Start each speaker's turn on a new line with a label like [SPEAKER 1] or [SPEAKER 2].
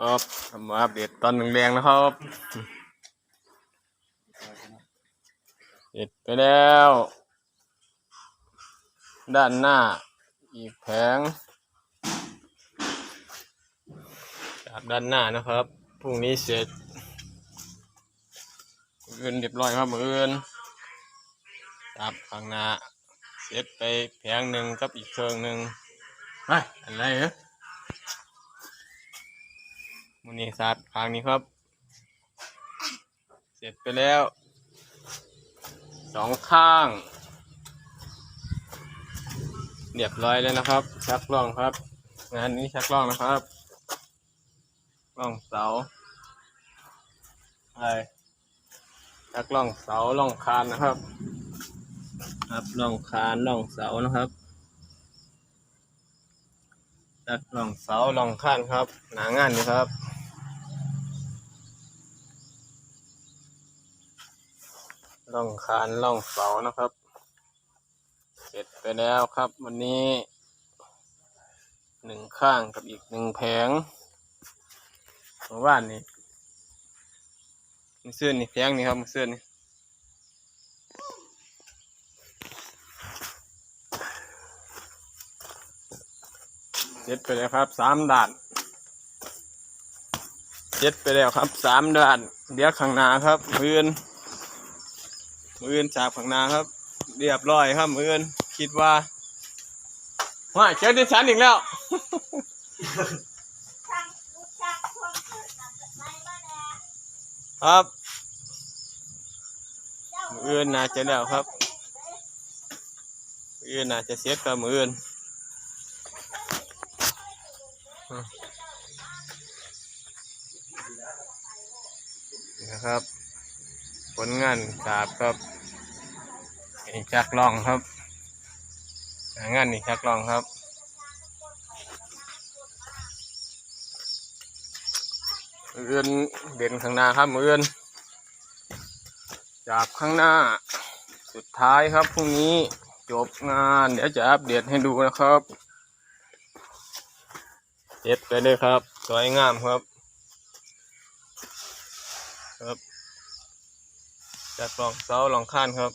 [SPEAKER 1] ครับมาอัปเดตตอนหนึ่งแรงนะครับเสร็จไปแล้ว ด้านหน้า อีกแผงจากด้านหน้านะครับพรุ่งนี้เสร็จมืออื่นเรียบร้อยครับมืออื่นจากข้างหน้า เสร็จไปแผงหนึ่งกับอีกเครื่องหนึ่งไปอะไรเหรอ มือนี้สัตว์ทางนี้ครับ เสร็จไปแล้วสองข้าง เรียบร้อยแล้วนะครับ ชักล่องครับ งานนี้ชักล่องนะครับล่องเสาไปชักล่องเสาล่องคานนะครับ ครับล่องคานล่องเสานะครับชักล่องเสาล่องคานครับ หนางานนี่ครับ ล่องคานล่องเสานะครับ เสร็จไปแล้วครับ วันนี้หนึ่งข้างกับอีกหนึ่งแผงเมื่อวานนี้มือเสื้อนี่แผงนี่ครับมือเสื้อนี่เสร็จไปแล้วครับสามด่านเสร็จไปแล้วครับสามด่านเดี๋ยวข้างหน้าครับพื้น มืออื่นจากฝั่งนาครับ เรียบร้อยครับมืออื่นคิดว่าว่าเจอดิฉันอีกแล้ว
[SPEAKER 2] ช่างลูกช่างพวกเกิดกับไรบ้างแน่
[SPEAKER 1] ครับมืออื่นน่าจะแล้วครับมืออื่นน่าจะเสร็จกับมืออื่นอืมนี่นะครับ ผลงานสาบครับนี่ชักล่องครับ งานนี่ชักล่องครับเมืออื่นเด่นข้างหน้าครับเมืออื่นจากข้างหน้าสุดท้ายครับพรุ่งนี้จบงานเดี๋ยวจะอัปเดตให้ดูนะครับเจ็ดไปเลยครับ สวยงามครับ ครับ จากลองเสาลองข้านครับ